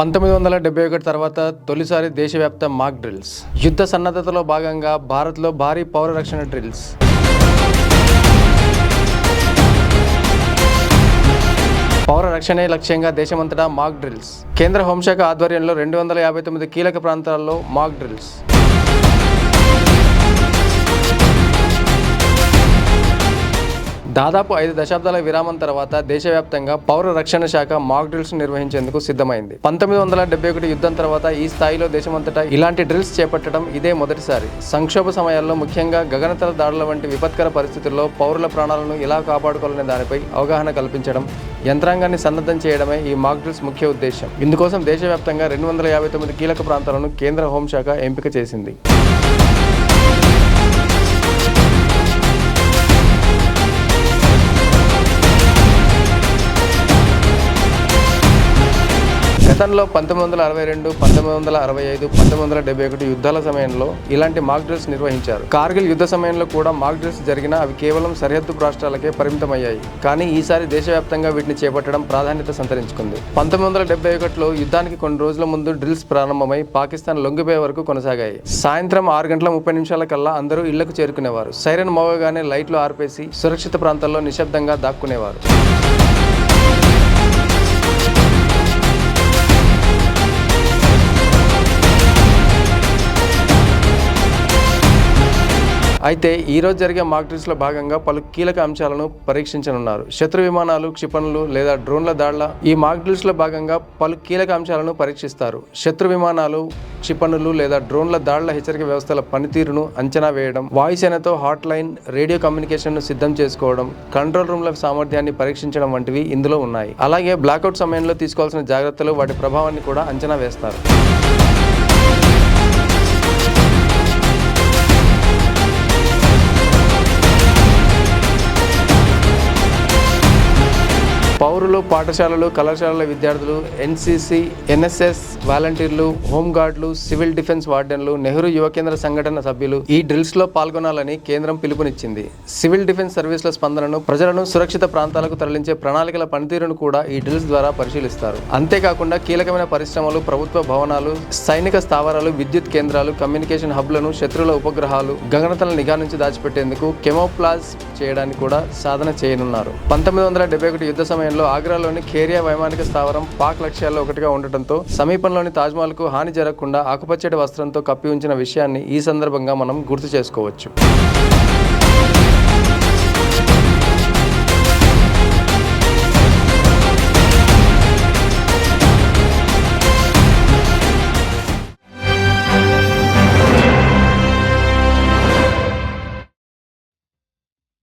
పంతొమ్మిది వందల డెబ్బై ఒకటి తర్వాత తొలిసారి దేశవ్యాప్త మాక్ డ్రిల్స్. యుద్ధ సన్నద్ధతలో భాగంగా భారత్లో భారీ పౌర రక్షణ డ్రిల్స్. పౌర రక్షణే లక్ష్యంగా దేశమంతటా మాక్ డ్రిల్స్. కేంద్ర హోంశాఖ ఆధ్వర్యంలో రెండు వందల యాభై తొమ్మిది కీలక ప్రాంతాల్లో మాక్ డ్రిల్స్. దాదాపు ఐదు దశాబ్దాల విరామం తర్వాత దేశవ్యాప్తంగా పౌర రక్షణ శాఖ మాక్ డ్రిల్స్ నిర్వహించేందుకు సిద్ధమైంది. పంతొమ్మిది వందల డెబ్బై ఒకటి యుద్ధం తర్వాత ఈ స్థాయిలో దేశమంతటా ఇలాంటి డ్రిల్స్ చేపట్టడం ఇదే మొదటిసారి. సంక్షోభ సమయాల్లో ముఖ్యంగా గగనతల దాడుల వంటి విపత్కర పరిస్థితుల్లో పౌరుల ప్రాణాలను ఎలా కాపాడుకోవాలనే దానిపై అవగాహన కల్పించడం యంత్రాంగాన్ని సన్నద్ధం చేయడమే ఈ మాక్ డ్రిల్స్ ముఖ్య ఉద్దేశం ఇందుకోసం దేశవ్యాప్తంగా రెండు వందల యాభై తొమ్మిది కీలక ప్రాంతాలను కేంద్ర హోంశాఖ ఎంపిక చేసింది. గతంలో పంతొమ్మిది వందల అరవై రెండు పంతొమ్మిది వందల అరవై ఐదు పంతొమ్మిది వందల డెబ్బై ఒకటి యుద్ధాల సమయంలో ఇలాంటి మాక్ డ్రిల్స్ నిర్వహించారు. కార్గిల్ యుద్ధ సమయంలో కూడా మాక్ డ్రిల్స్ జరిగినా అవి కేవలం సరిహద్దు రాష్ట్రాలకే పరిమితమయ్యాయి. కానీ ఈసారి దేశవ్యాప్తంగా వీటిని చేపట్టడం ప్రాధాన్యత సంతరించుకుంది. పంతొమ్మిది వందల డెబ్బై ఒకటిలో యుద్ధానికి కొన్ని రోజుల ముందు డ్రిల్స్ ప్రారంభమై పాకిస్తాన్ లొంగిపోయే వరకు కొనసాగాయి. సాయంత్రం ఆరు గంటల ముప్పై నిమిషాల కల్లా అందరూ ఇళ్ళకు చేరుకునేవారు. సైరన్ మోగగానే లైట్లు ఆర్పేసి సురక్షిత ప్రాంతాల్లో నిశ్శబ్దంగా దాక్కునేవారు. అయితే ఈరోజు జరిగే మాక్ డ్రిల్స్లో భాగంగా పలు కీలక అంశాలను పరీక్షించనున్నారు. శత్రు విమానాలు క్షిపణులు లేదా డ్రోన్ల దాడుల ఈ మాక్ డ్రిల్స్లో భాగంగా పలు కీలక అంశాలను పరీక్షిస్తారు. శత్రు విమానాలు క్షిపణులు లేదా డ్రోన్ల దాడుల హెచ్చరిక వ్యవస్థల పనితీరును అంచనా వేయడం వాయుసేనతో హాట్ లైన్ రేడియో కమ్యూనికేషన్ను సిద్ధం చేసుకోవడం కంట్రోల్ రూమ్ల సామర్థ్యాన్ని పరీక్షించడం వంటివి ఇందులో ఉన్నాయి. అలాగే బ్లాక్అవుట్ సమయంలో తీసుకోవాల్సిన జాగ్రత్తలు వాటి ప్రభావాన్ని కూడా అంచనా వేస్తారు. పౌరులు పాఠశాలలు కళాశాలల విద్యార్థులు ఎన్సీసీ ఎన్ఎస్ఎస్ వాలంటీర్లు హోంగార్డులు సివిల్ డిఫెన్స్ వార్డెన్లు నెహ్రూ యువ కేంద్ర సంఘటన సభ్యులు ఈ డ్రిల్స్లో పాల్గొనాలని కేంద్రం పిలుపునిచ్చింది. సివిల్ డిఫెన్స్ సర్వీసుల స్పందనను ప్రజలను సురక్షిత ప్రాంతాలకు తరలించే ప్రణాళికల పనితీరును కూడా ఈ డ్రిల్స్ ద్వారా పరిశీలిస్తారు. అంతేకాకుండా కీలకమైన పరిశ్రమలు ప్రభుత్వ భవనాలు సైనిక స్థావరాలు విద్యుత్ కేంద్రాలు కమ్యూనికేషన్ హబ్లను శత్రువుల ఉపగ్రహాలు గగనతల నిఘా నుంచి దాచిపెట్టేందుకు కెమోప్లాజ్ చేయడానికి కూడా సాధన చేయనున్నారు. పంతొమ్మిది వందల డెబ్బై ఒకటి యుద్ధ సమయంలో ఆగ్రాలోని ఖేరియా వైమానిక స్థావరం పాక్ లక్ష్యాల్లో ఒకటిగా ఉండటంతో సమీపంలోని తాజ్మహల్కు హాని జరగకుండా ఆకుపచ్చటి వస్త్రంతో కప్పి ఉంచిన విషయాన్ని ఈ సందర్భంగా మనం గుర్తు చేసుకోవచ్చు.